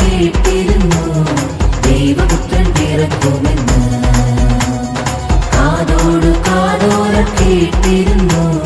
കേട്ടിരുന്നു. കാതോട് കാതോരം കേട്ടിരുന്നു.